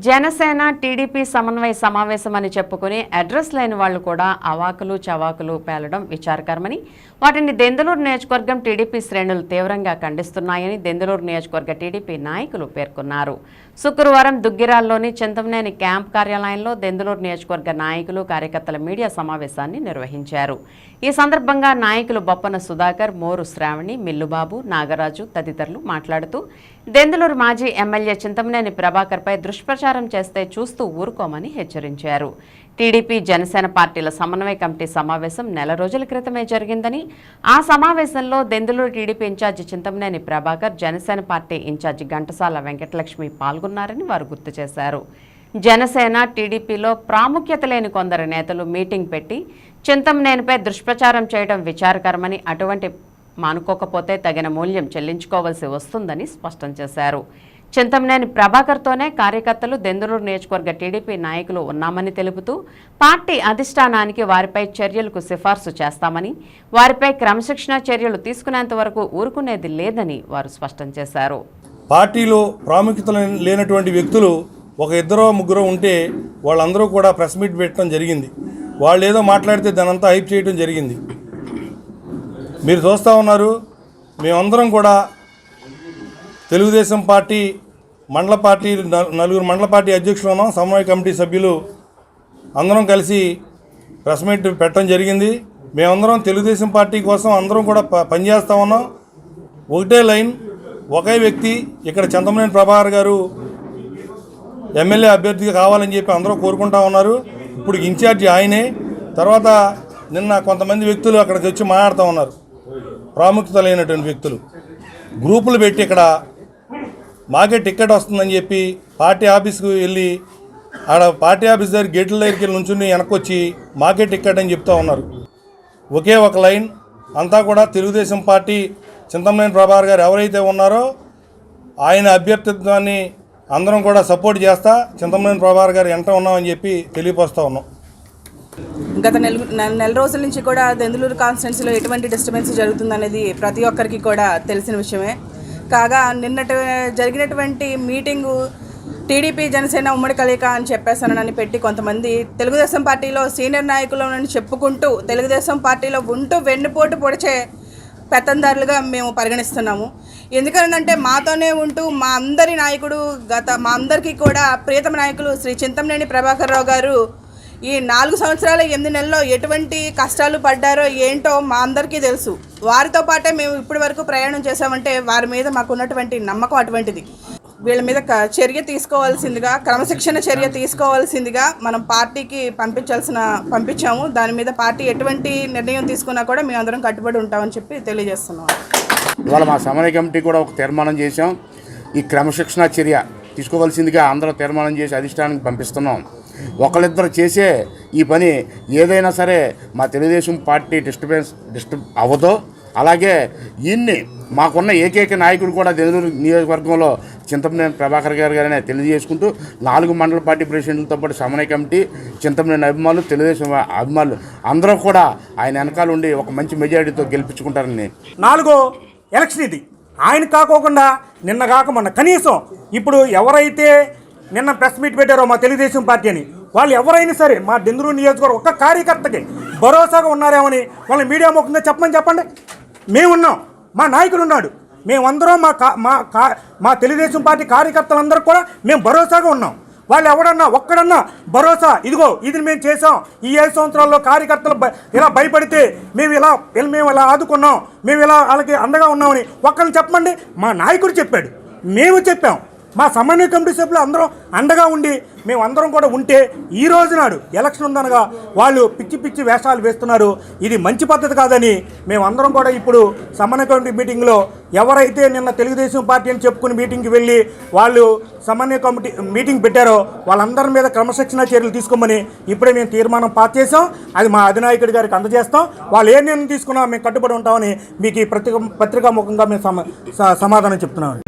Janasena TDP సమన్వయ సమావేశం అని చెప్పుకుని అడ్రస్ లేని వాళ్ళు కూడా అవాకులు చవాకులు పేలడం విచారకరమని వాటిని దెందలూరు నియోజకవర్గం టీడీపీ శ్రేణులు తీవ్రంగా ఖండిస్తున్నాయని దెందలూరు నియోజకవర్గ టీడీపీ నాయకులు పేర్కొన్నారు. శుక్రవారం దుగ్గిరాల్లోని చింతమనేని క్యాంప్ కార్యాలయంలో దెందలూరు నియోజకవర్గ నాయకులు కార్యకర్తల మీడియా సమావేశాన్ని నిర్వహించారు. ఈ సందర్భంగా నాయకులు బొప్పన సుధాకర్ మోరు శ్రావణి మిల్లుబాబు నాగరాజు తదితరులు మాట్లాడుతూ దెందలూరు మాజీ ఎమ్మెల్యే చింతమనేని ప్రభాకర్పై దుష్ప్రచారం చేస్తే చూస్తూ ఊరుకోమని హెచ్చరించారు. టీడీపీ జనసేన పార్టీల సమన్వయ కమిటీ సమావేశం నెల రోజుల క్రితమే జరిగిందని ఆ సమావేశంలో Denduluru TDP incharge Chintamaneni Prabhakar Janasena party incharge Ghantasala Venkatalakshmi పాల్గొన్నారని వారు గుర్తు చేశారు. జనసేన టీడీపీలో ప్రాముఖ్యత లేని కొందరు నేతలు మీటింగ్ పెట్టి చింతమనేనిపై దుష్ప్రచారం చేయడం విచారకరమని అటువంటి మానుకోకపోతే తగిన మూల్యం చెల్లించుకోవాల్సి వస్తుందని స్పష్టం చేశారు. చింతమనేని ప్రభాకర్తోనే కార్యకర్తలు దెందులూరు నియోజకవర్గ టీడీపీ నాయకులు ఉన్నామని తెలుపుతూ పార్టీ అధిష్టానానికి వారిపై చర్యలకు సిఫార్సు చేస్తామని వారిపై క్రమశిక్షణా చర్యలు తీసుకునేంత వరకు ఊరుకునేది లేదని వారు స్పష్టం చేశారు. పార్టీలో ప్రాముఖ్యత లేనటువంటి వ్యక్తులు ఒక ఇద్దరో ముగ్గురో ఉంటే వాళ్ళందరూ కూడా ప్రెస్ మీట్ పెట్టడం జరిగింది. వాళ్ళు ఏదో మాట్లాడితే దానంతా హైప్ చేయడం జరిగింది. మీరు చూస్తూ ఉన్నారు మేమందరం కూడా తెలుగుదేశం పార్టీ మండల పార్టీ న- నలుగురు మండల పార్టీ అధ్యక్షులు ఉన్నాం సమన్వయ కమిటీ సభ్యులు అందరం కలిసి ప్రెస్ మీట్ పెట్టడం జరిగింది. మేమందరం తెలుగుదేశం పార్టీ కోసం అందరం కూడా ప- పనిచేస్తూ ఉన్నాం. ఒకటే లైన్ ఒకే వ్యక్తి ఇక్కడ చంద్రమనేని ప్రభాకర్ గారు ఎమ్మెల్యే అభ్యర్థిగా కావాలని చెప్పి అందరూ కోరుకుంటా ఉన్నారు. ఇప్పుడు ఇన్ఛార్జి ఆయనే తర్వాత నిన్న కొంతమంది వ్యక్తులు అక్కడికి వచ్చి మాట్లాడుతూ ఉన్నారు. ప్రాముఖ్యత లేనటువంటి వ్యక్తులు. గ్రూపులు పెట్టి ఇక్కడ మాకే టికెట్ వస్తుందని చెప్పి పార్టీ ఆఫీస్కి వెళ్ళి ఆడ పార్టీ ఆఫీస్ దగ్గర గేట్ల దగ్గరికి వెళ్ళి నుంచుని వెనక్కొచ్చి మాకే టికెట్ అని చెప్తా ఉన్నారు. ఒకే ఒక లైన్. అంతా కూడా తెలుగుదేశం పార్టీ చింతమనేని ప్రభాకర్ గారు ఎవరైతే ఉన్నారో ఆయన అభ్యర్థిత్వాన్ని అందరం కూడా సపోర్ట్ చేస్తా చింతమనేని ప్రభాకర్ గారు ఎంత ఉన్నామని చెప్పి తెలియపరుస్తూ ఉన్నాం. గత నెల నెల- నెల రోజుల నుంచి కూడా దెందులూరు కాన్స్టిట్యున్సీలో ఎటువంటి డిస్టర్బెన్స్ జరుగుతుందనేది ప్రతి ఒక్కరికి కూడా తెలిసిన విషయమే. కాగా నిన్నటి జరిగినటువంటి మీటింగు టీడీపీ జనసేన ఉమ్మడి కలయిక అని చెప్పేసానని పెట్టి కొంతమంది తెలుగుదేశం పార్టీలో సీనియర్ నాయకులను చెప్పుకుంటూ తెలుగుదేశం పార్టీలో ఉంటూ వెన్నుపోటు పొడిచే పెత్తందారులుగా మేము పరిగణిస్తున్నాము. ఎందుకనంటే మాతోనే ఉంటూ మా అందరి నాయకుడు గత మా అందరికీ కూడా ప్రియతమ నాయకులు శ్రీ చింతమనేని ప్రభాకర్ రావు గారు ఈ నాలుగు సంవత్సరాల ఎనిమిది నెలల్లో ఎటువంటి కష్టాలు పడ్డారో ఏంటో మా అందరికీ తెలుసు. వారితో పాటే మేము ఇప్పటి వరకు ప్రయాణం చేసామంటే వారి మీద మాకు ఉన్నటువంటి నమ్మకం అటువంటిది. వీళ్ళ మీద క- చర్య తీసుకోవాల్సిందిగా క్రమశిక్షణ చర్య తీసుకోవాల్సిందిగా మనం పార్టీకి పంపించాల్సిన పంపించాము. దాని మీద పార్టీ ఎటువంటి నిర్ణయం తీసుకున్నా కూడా మేము అందరం కట్టుబడి ఉంటామని చెప్పి తెలియజేస్తున్నాం. ఇవాళ మా సమన్వయ కమిటీ కూడా ఒక తీర్మానం చేశాం. ఈ క్రమశిక్షణ చర్య తీసుకోవాల్సిందిగా అందరూ తీర్మానం చేసి అధిష్టానానికి పంపిస్తున్నాం. ఒకళ్ళిద్దరు చేసే ఈ పని ఏదైనా సరే మా తెలుగుదేశం పార్టీ డిస్టర్బెన్స్ డిస్టర్బ్ అవ్వదో. అలాగే ఈయన్ని మాకున్న ఏకైక నాయకుడు కూడా తెలుగు నియోజకవర్గంలో చింతమనేని ప్రభాకర్ గారు గారనే తెలియజేసుకుంటూ నాలుగు మండల పార్టీ ప్రెసిడెంట్లతో పాటు సమన్వయ కమిటీ చింతమనేని అభిమానులు తెలుగుదేశం అభిమానులు అందరూ కూడా ఆయన వెనకాల ఉండి ఒక మంచి మెజారిటీతో గెలిపించుకుంటారని. నాలుగో ఎలక్షన్ ఇది. ఆయన కాకోకుండా నిన్న కాక మొన్న కనీసం ఇప్పుడు ఎవరైతే నిన్న ప్రెస్ మీట్ పెట్టారో మా తెలుగుదేశం పార్టీ అని. వాళ్ళు ఎవరైనా సరే మా డెందురు నియోజకవర్గం ఒక్క కార్యకర్తకి భరోసాగా ఉన్నారేమని వాళ్ళని మీడియా ముఖంగా చెప్పమని చెప్పండి. మేమున్నాం. మా నాయకుడు ఉన్నాడు. మేమందరం మా కా మా మా తెలుగుదేశం పార్టీ కార్యకర్తలందరూ కూడా మేము భరోసాగా ఉన్నాం. వాళ్ళు ఎవడన్నా ఒక్కడన్నా భరోసా ఇదిగో ఇది మేము చేసాం ఈ ఐదు సంవత్సరాల్లో కార్యకర్తలు ఇలా భయపడితే మేము ఇలా ఇలా మేము ఇలా ఆదుకున్నాం. మేము ఇలా వాళ్ళకి అండగా ఉన్నామని ఒక్కరిని చెప్పమండి. మా నాయకుడు చెప్పాడు. మేము చెప్పాం. మా సమన్వయ కమిటీ సభ్యులు అందరం అండగా ఉండి మేము అందరం కూడా ఉంటే ఈ రోజు నాడు ఎలక్షన్ ఉందనగా వాళ్ళు పిచ్చి పిచ్చి వేషాలు వేస్తున్నారు. ఇది మంచి పద్ధతి కాదని మేమందరం కూడా ఇప్పుడు సమన్వయ కమిటీ మీటింగ్లో ఎవరైతే నిన్న తెలుగుదేశం పార్టీ అని చెప్పుకుని మీటింగ్కి వెళ్ళి వాళ్ళు సమన్వయ కమిటీ మీటింగ్ పెట్టారో వాళ్ళందరి మీద క్రమశిక్షణ చర్యలు తీసుకోమని ఇప్పుడే మేము తీర్మానం పాస్ చేసాం అది మా అధినాయకుడి గారికి అందజేస్తాం. వాళ్ళు ఏ నిర్ణయం తీసుకున్నా మేము కట్టుబడి ఉంటామని మీకు ఈ పత్రిక పత్రికా ముఖంగా మేము స- సమాధానం చెప్తున్నాం.